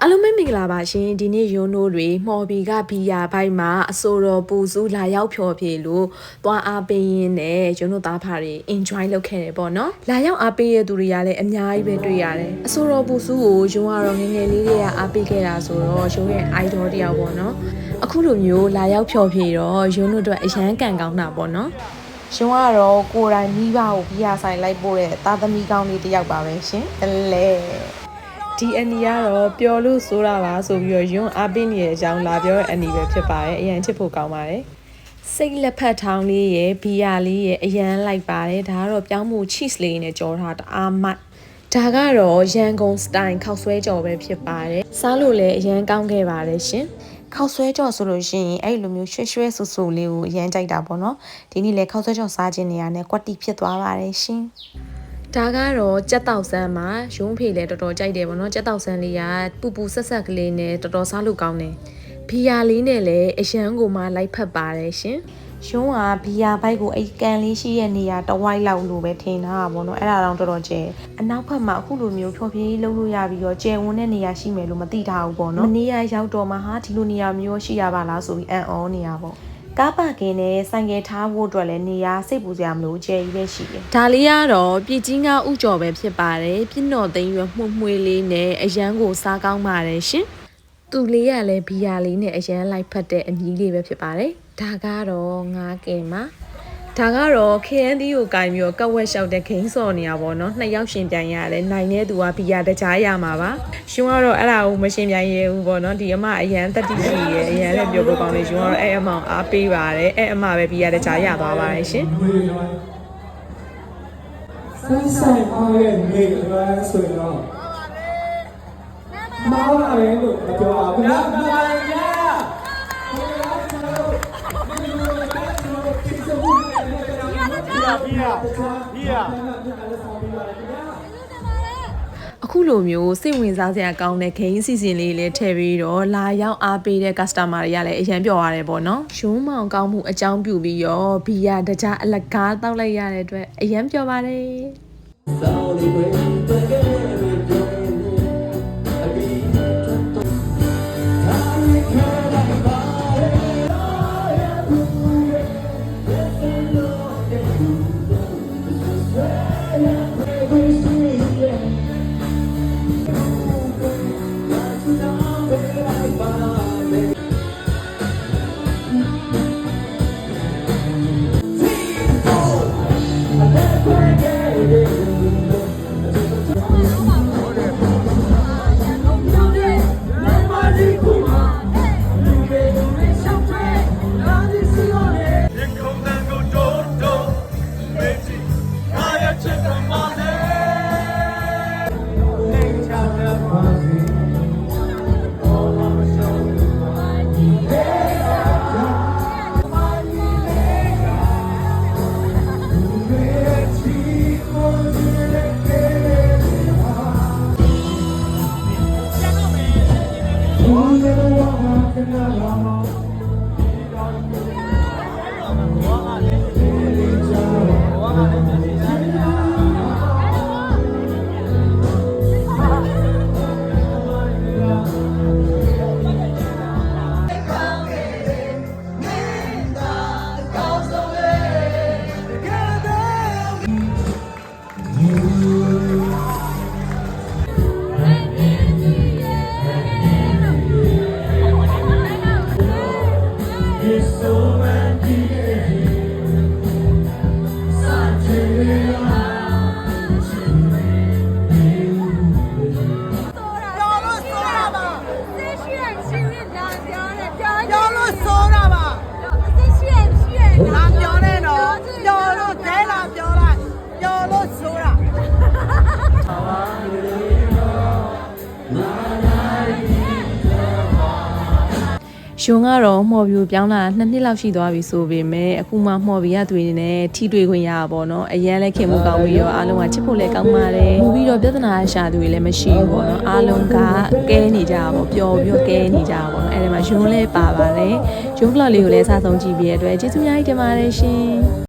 အားလုံးပဲမင်္ဂလာပါရှင်ဒီနေ့ရုံးတို့တွေမှော်ဘီကဘီယာဘိုက်မှာအဆိုတော်ပူစုလာရောက်ဖြော်ဖြေလို့သွားအားပေးရင်းနဲ့ရုံးတို့သားဖာတွေ enjoy လုပ်ခဲ့တယ်ပေါ့နော်လာရောက်အားပေးရတဲ့သူတွေကလည်းအများကြီးပဲတွေ့ရတယ်အဆိုတော်ပူစုကိုရုံးကတော့ငယ်ငယ်လေးတွေကအားပေးခဲ့တာဆိုတော့ရုံးရဲ့ idol တယောက်ပေါ့နော်အခုလိုမျိုးလာရောက်ဖြော်ဖြေတော့ရုံးတို့အတွက်အရန်ကန်ကောင်းတာပေါ့နော်ရှင်ကတော့ကိုယ်တိုင်မိဘကိုဘီယာဆိုင်လိုက်ပို့တဲ့သားသမီးကောင်းလေးတစ်ယောက်ပါပဲရှင်အလဲ ဒီအနီကတော့ပျော်လို့ဆိုတာပါဆိုပြီးတော့ယွန်းအားပေးနေတဲ့အကြောင်းလာပြောတဲ့အနီပဲဖြစ်ပါတယ်အရင်ချစ်ဖို့ကောင်းပါတယ်စိတ်လက်ဖက်ထောင်းလေးရယ်ဘီယာလေးရယ်အရန်လိုက်ပါတယ်ဒါကတော့ပြောင်းမှု cheese လေးနဲ့ကြောထားတအားမိုက်ဒါကတော့ရန်ကုန်စတိုင်ခောက်ဆွဲကြော်ပဲဖြစ်ပါတယ်စားလို့လည်းအရန်ကောင်းခဲ့ပါတယ်ရှင်ခောက်ဆွဲကြော်ဆိုလို့ရှိရင်အဲ့လိုမျိုးရွှဲရွှဲဆူဆူလေးကိုအရန်ကြိုက်တာပေါ့နော်ဒီနေ့လေခောက်ဆွဲကြော်စားခြင်းနေရာနဲ့ကွက်တီဖြစ်သွားပါတယ်ရှင် ဒါကတော့ကြက်တောက်ဆန်းမှာရုံးဖေလည်းတော်တော်ကြိုက်တယ်ပေါ့နော်ကြက်တောက်ဆန်းလေးကပူပူဆက်ဆက်ကလေးနဲ့တော်တော်စားလို့ကောင်းတယ်ဘီယာလေးနဲ့လည်းအရန်ကိုမှလိုက်ဖက်ပါတယ်ရှင်ရုံးကဘီယာဘိုက်ကိုအဲ့ကန်လေးရှိရဲ့နေရာတဝိုက်လောက်လို့ပဲထင်တာပါဘောနော်အဲ့ဒါတော့တော်တော်ကျဲအနောက်ဘက်မှာအခုလိုမျိုးဖြောပြေးလုံးလို့ရပြီးတော့ကျဲဝန်းတဲ့နေရာရှိမယ်လို့မသိထားဘူးပေါ့နော်မနေ့ကရောက်တော့မှဟာဒီလိုနေရာမျိုးရှိရပါလားဆိုပြီးအံ့ဩနေရပေါ့ ကားပါကင်နဲ့ဆိုင်ကယ်ထားဖို့အတွက်လည်းနေရာစိတ်ပူစရာမလိုကျဲကြီးပဲရှိတယ်။ဒါလေးကတော့ပြည်ကြီးငါဥကြော်ပဲဖြစ်ပါတယ်။ပြည့်တော်သိန်းရွယ်မှုန့်မွှေးလေးနဲ့အရန်ကိုစားကောင်းပါတယ်ရှင်။သူလေးကလည်းဘီယာလေးနဲ့အရန်လိုက်ဖက်တဲ့အမီးလေးပဲဖြစ်ပါတယ်။ဒါကတော့ငါးကင်မှာ ဒါကတော့ KND ကိုကင်ပြီးတော့ကက်ဝက်လျှောက်တဲ့ခိန်းစော်နေရပါတော့။နှစ်ယောက်ရှင်ပြိုင်ရတယ်။နိုင်တဲ့သူကဘီယာတကြားရမှာပါ။ရှင်ကတော့အဲ့ဒါကိုမရှင်ပြိုင်ရဘူးပေါ့နော်။ဒီအမအရန်တက်တိရှိရအရန်လည်းပြောဖို့ကောင်းတယ်။ရှင်ကတော့အဲ့အမအောင်အားပေးပါတယ်။အဲ့အမပဲဘီယာတကြားရသွားပါတယ်ရှင်။ဆန်းဆိုင်အောင်ရဲ့နေလွမ်းဆိုရင်တော့မောင်းလာတယ်လို့မပြောပါဘူးနော်မှန်ပါဗျာ ဘီယာအခုလိုမျိုးစိတ်ဝင်စားစရာကောင်းတဲ့ဂိမ်းစီစဉ်လေးလေးထည့်ပြီးတော့လာရောက်အားပေးတဲ့ customer တွေကလည်းအရင်ပြောရတယ်ပေါ့နော်။ရုံးမောင်ကောင်းမှုအကြောင်းပြုပြီးတော့ဘီယာတကြားအလကားတောက်လိုက်ရတဲ့အတွက်အရင်ပြောပါတယ်။ 언제나 나만 끝나가 이 다음 끝에 나만 끝나가 ပြောလို့ဆိုတာပါသိရှိရရှိရလာပြောတယ်ပြောပြောလို့ဆိုတာ ရုံကတော့မှော်ပြူပြောင်းလာနှစ်နှစ်လောက်ရှိသွားပြီဆိုပေမဲ့အခုမှမှော်ပြရသွေးနေနဲ့ထိတွေ့ခွင့်ရတာပေါ့နော်အရန်လည်းခင်မှုကောင်းပြီးတော့အားလုံးကချစ်ဖို့လည်းကောင်းပါတယ်မူပြီးတော့ပြဿနာရှာသူတွေလည်းမရှိဘူးပေါ့နော်အားလုံးကကဲနေကြတာပေါ့ပျော်ပြီးတော့ကဲနေကြတာပေါ့နော်အဲ့ဒီမှာရုံးလည်းပါပါတယ်ရုံးကလော့လေးကိုလည်းစားဆုံးကြည့်ပြီးရတဲ့အတွက်ကျေးဇူးများကြီးတင်ပါတယ်ရှင်